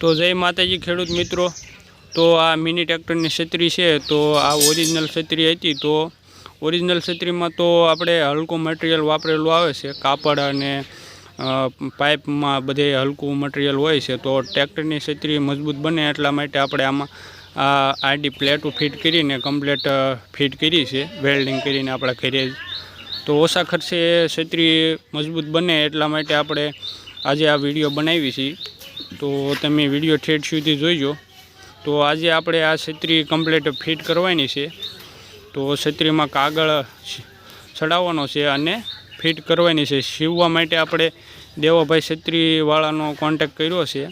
તો જય માતાજી ખેડૂત મિત્રો. તો આ મિની ટ્રેક્ટરની છત્રી છે, તો આ ઓરિજિનલ છત્રી હતી. તો ઓરિજિનલ છત્રીમાં તો આપણે હલકું મટીરિયલ વાપરેલું આવે છે, કાપડ અને પાઇપમાં બધે હલકું મટીરિયલ હોય છે. તો ટ્રેક્ટરની છત્રી મજબૂત બને એટલા માટે આપણે આમાં આ આડી પ્લેટો ફિટ કરીને કમ્પ્લેટ ફિટ કરી છે વેલ્ડિંગ કરીને આપણા ઘરે તો ઓછા ખર્ચે છત્રી મજબૂત બને એટલા માટે આપણે આજે આ વીડિયો બનાવી છીએ તો તમે વીડિયો ઠેઠ સુધી જોઈજો. તો આજે આપણે આ છત્રી કમ્પ્લીટ ફિટ કરવાની છે. તો છત્રીમાં કાગળ ચડાવવાનો છે અને ફિટ કરવાની છે. સીવવા માટે આપણે દેવાભાઈ છત્રીવાળાનો કોન્ટેક કર્યો છે.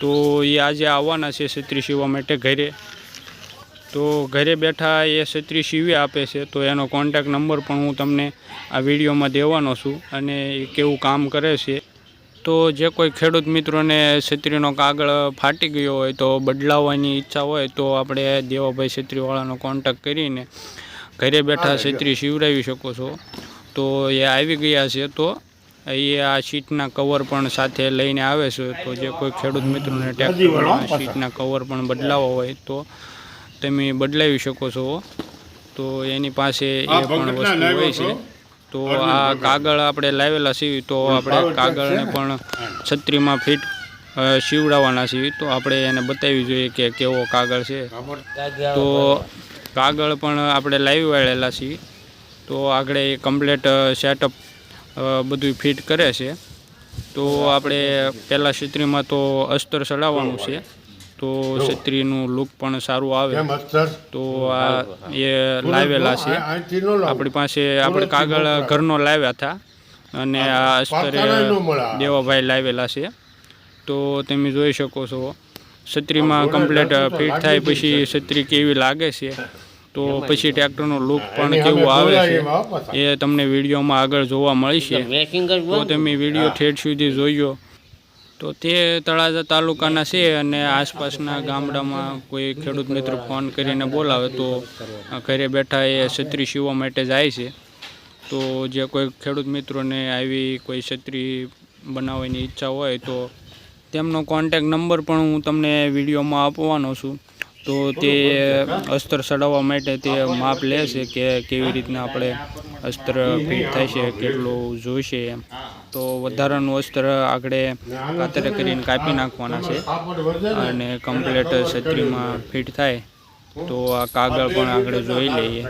તો એ આજે આવવાના છે છત્રી સીવવા માટે ઘરે. તો ઘરે બેઠા એ છત્રી સીવી આપે છે. તો એનો કોન્ટેક નંબર પણ હું તમને આ વિડીયોમાં દેવાનો છું અને એ કેવું કામ કરે છે. તો જે કોઈ ખેડૂત મિત્રોને છત્રીનો કાગળ ફાટી ગયો હોય તો બદલાવવાની ઈચ્છા હોય તો આપણે દેવાભાઈ છત્રીવાળાનો કોન્ટેક કરીને ઘરે બેઠા છત્રી સીવડાવી શકો છો. તો એ આવી ગયા છે તો એ આ સીટના કવર પણ સાથે લઈને આવે છે. તો જે કોઈ ખેડૂત મિત્રોને ટ્રેક્ટરના સીટના કવર પણ બદલાવવા હોય તો તમે બદલાવી શકો છો. તો એની પાસે એ પણ વસ્તુ હોય છે. તો આ કાગળ આપણે લાવેલા છીએ તો આપણે કાગળને પણ છત્રીમાં ફિટ સીવડાવવાના છીએ. તો આપણે એને બતાવવી જોઈએ કે કેવો કાગળ છે. તો કાગળ પણ આપણે લાવી વાળેલા છીએ. તો આગળ એ કમ્પ્લેટ સેટઅપ બધું ફિટ કરે છે. તો આપણે પહેલાં છત્રીમાં તો અસ્તર ચડાવવાનું છે. તો છત્રીનું લુક પણ સારું આવે. તો આ એ લાવેલા છે. આપણી પાસે આપણે કાગળ ઘરનો લાવ્યા હતા. અને આ અસ્તરે. દેવાભાઈ લાવેલા છે. તો તમે જોઈ શકો છો છત્રીમાં કમ્પ્લેટ ફિટ થાય પછી છત્રી કેવી લાગે છે. તો પછી ટ્રેક્ટરનો લુક પણ કેવો આવે છે. એ તમને વિડીયોમાં આગળ જોવા મળશે. તો તમે વીડિયો ઠેઠ સુધી જોયો. તો તે તળાજા તાલુકાના છે અને આસપાસના ગામડામાં કોઈ ખેડૂત મિત્ર ફોન કરીને બોલાવે તો ઘરે બેઠા એ છત્રી સીવવા માટે જાય છે. તો જે કોઈ ખેડૂત મિત્રોને આવી કોઈ છત્રી બનાવવાની ઈચ્છા હોય તો તેમનો કોન્ટેક નંબર પણ હું તમને વિડીયોમાં આપવાનો છું. તો તે અસ્ત્ર ચડાવવા માટે તે માપ લે છે કે કેવી રીતના આપણે અસ્ત્ર ફિટ થાય છે, કેટલું જોઈશે એમ. તો વધારાનું અસ્ત્ર આગળ કાતરે કરીને કાપી નાખવાના છે અને કમ્પ્લેટ છત્રીમાં ફિટ થાય તો આ કાગળ પણ આગળ જોઈ લઈએ.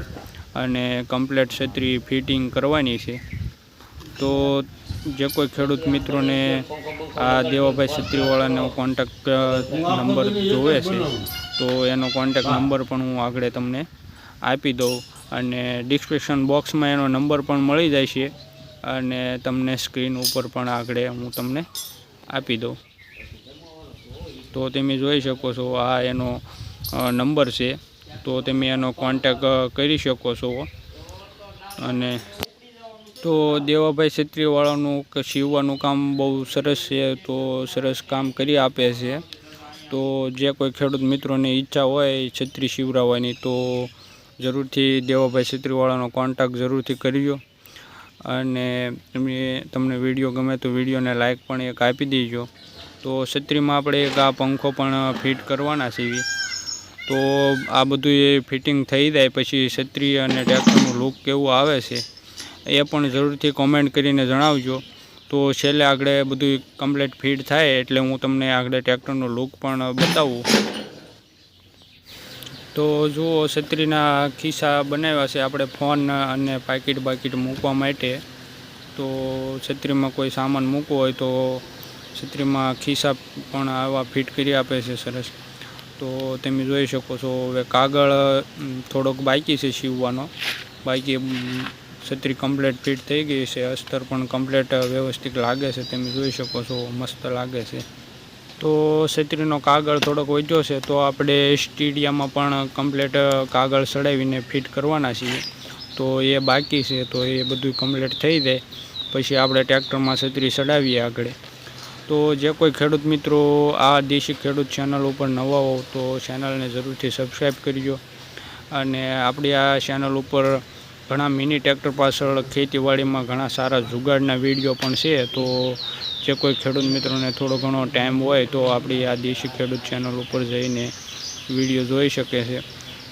અને કમ્પ્લેટ છત્રી ફિટિંગ કરવાની છે. તો જે કોઈ ખેડૂત મિત્રોને આ દેવાભાઈ છત્રીવાળાનો કોન્ટેક નંબર જોવે છે, તો એનો કોન્ટેક નંબર પણ હું આગળ તમને આપી દઉં. અને ડિસ્ક્રિપ્શન બોક્સમાં એનો નંબર પણ મળી જાય છે. અને તમને સ્ક્રીન ઉપર પણ આગળ હું તમને આપી દઉં. તો તમે જોઈ શકો છો, આ એનો નંબર છે. તો તમે એનો કોન્ટેક કરી શકો છો. અને તો દેવાભાઈ છત્રીવાળાનું સીવવાનું કામ બહુ સરસ છે, તો સરસ કામ કરી આપે છે. તો જે કોઈ ખેડૂત મિત્રોની ઈચ્છા હોય છત્રી સીવડાવવાની તો જરૂરથી દેવાભાઈ છત્રીવાળાનો કોન્ટેક જરૂરથી કરજો અને તમે તમને વીડિયો ગમે તો વિડીયોને લાઇક પણ એક આપી દેજો. તો છત્રીમાં આપણે એક આ પંખો પણ ફિટ કરવાના છીએ તો આ બધું એ ફિટિંગ થઈ જાય પછી છત્રી અને ટ્રેક્ટરનું લુક કેવું આવે છે, એ પણ જરૂરથી કોમેન્ટ કરીને જણાવજો. તો છેલ્લે આગળ બધું કમ્પ્લીટ ફિટ થાય એટલે હું તમને આગળ ટ્રેક્ટરનો લુક પણ બતાવું. તો જુઓ છત્રીના ખિસ્સા બનાવ્યા છે આપણે ફોન અને પાકીટ બાકીટ મૂકવા માટે. તો છત્રીમાં કોઈ સામાન મૂકવો હોય તો છત્રીમાં ખિસ્સા પણ આવા ફિટ કરી આપે છે સરસ. તો તમે જોઈ શકો છો હવે કાગળ થોડોક બાકી છે સીવવાનો. બાકી છત્રી કમ્પ્લેટ ફિટ થઈ ગઈ છે. અસ્તર પણ કમ્પ્લેટ વ્યવસ્થિત લાગે છે. તમે જોઈ શકો છો મસ્ત લાગે છે. તો છત્રીનો કાગળ થોડોક વધ્યો છે, તો આપણે સ્ટીડિયામાં પણ કમ્પ્લેટ કાગળ સડાવીને ફિટ કરવાના છીએ. તો એ બાકી છે, તો એ બધું કમ્પ્લેટ થઈ જાય. પછી આપણે ટ્રેક્ટરમાં છત્રી ચડાવીએ આગળ. તો જે કોઈ ખેડૂત મિત્રો, આ દેશી ખેડૂત ચેનલ ઉપર નવા હોવ તો ચેનલને જરૂરથી સબસ્ક્રાઈબ કરજો. અને આપણી આ ચેનલ ઉપર ઘણા મિની ટ્રેક્ટર પાછળ ખેતીવાડીમાં ઘણા સારા જુગાડના વીડિયો પણ છે. તો જે કોઈ ખેડૂત મિત્રોને થોડો ઘણો ટાઈમ હોય તો આપણી આ દેશી ખેડૂત ચેનલ ઉપર જઈને વીડિયો જોઈ શકે છે.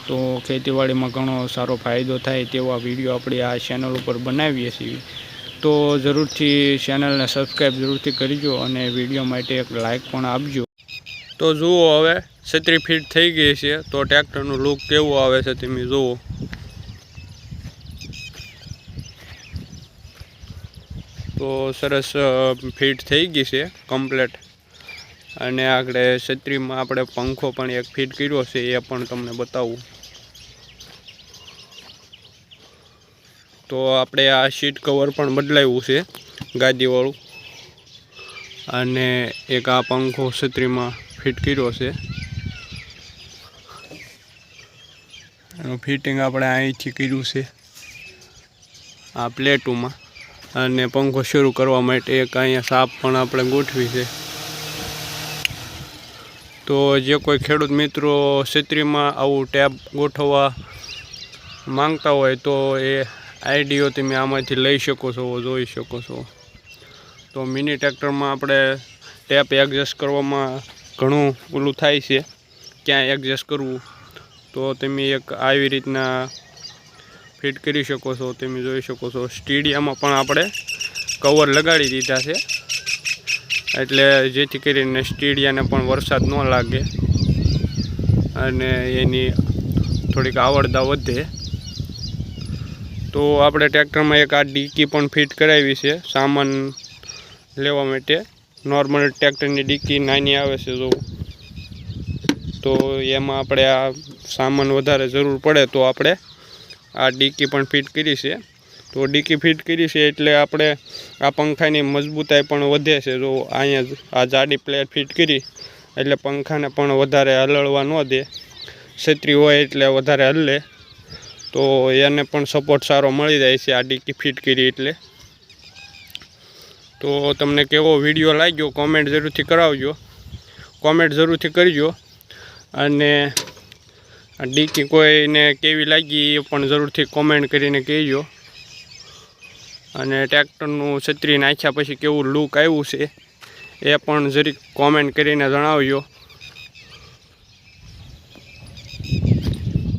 તો ખેતીવાડીમાં ઘણો સારો ફાયદો થાય તેવા વીડિયો આપણે આ ચેનલ ઉપર બનાવીએ છીએ. તો જરૂરથી ચેનલને સબસ્ક્રાઈબ જરૂરથી કરજો અને વીડિયો માટે એક લાઇક પણ આપજો. તો જુઓ હવે છત્રી ફીટ થઈ ગઈ છે. તો ટ્રેક્ટરનું લુક કેવું આવે છે તમે જુઓ. તો સરસ ફિટ થઈ ગઈ છે, કમ્પ્લેટ. અને આગળ છત્રીમાં આપણે પંખો પણ એક ફિટ કર્યો છે, એ પણ તમને બતાવું. તો આપણે આ શીટ કવર પણ બદલાવ્યું છે, ગાદીવાળું. અને એક આ પંખો છત્રીમાં ફિટ કર્યો છે. એનું ફિટિંગ આપણે અહીંથી કર્યું છે, આ પ્લેટોમાં. અને પંખો શરૂ કરવા માટે એક અહીંયા સાપ પણ આપણે ગોઠવી છે. તો જે કોઈ ખેડૂત મિત્રો છત્રીમાં આવું ટેપ ગોઠવવા માંગતા હોય તો એ આઈડીઓ તમે આમાંથી લઈ શકો છો, જોઈ શકો છો. તો મિની ટ્રેક્ટરમાં આપણે ટેપ એડજસ્ટ કરવામાં ઘણું ઓલું થાય છે. ક્યાં એડજસ્ટ કરવું. તો તમે એક આવી રીતના ફિટ કરી શકો છો, તમે જોઈ શકો છો. સ્ટેડિયામાં પણ આપણે કવર લગાડી દીધા છે. એટલે જેથી કરીને સ્ટેડિયાને પણ વરસાદ ન લાગે અને એની થોડીક આવડતા વધે. તો આપણે ટ્રેક્ટરમાં એક આ ડીકી પણ ફિટ કરાવી છે, સામાન લેવા માટે. નોર્મલ ટ્રેક્ટરની ડીકી નાની આવે છે જો. તો એમાં આપણે આ સામાન વધારે જરૂર પડે તો આપણે આ ડીકી પણ ફિટ કરી છે. તો ડીકી ફિટ કરી છે એટલે આપણે આ પંખાની મજબૂતાઈ પણ વધે છે. જો અહીંયા આ જાડી પ્લેટ ફિટ કરી, એટલે પંખાને પણ વધારે હલળવા ન દે. છત્રી હોય એટલે વધારે હલે. તો એને પણ સપોર્ટ સારો મળી જાય છે આ ડીકી ફિટ કરી એટલે. તો તમને કેવો વીડિયો લાગ્યો કોમેન્ટ જરૂરથી કરાવજો. કોમેન્ટ જરૂરથી કરજો. અને ડીકી કોઈને કેવી લાગી એ પણ જરૂરથી કોમેન્ટ કરીને કહેજો. અને ટ્રેક્ટરનું છત્રી નાખ્યા પછી કેવું લુક આવ્યું છે, એ પણ જરીક કોમેન્ટ કરીને જણાવજો.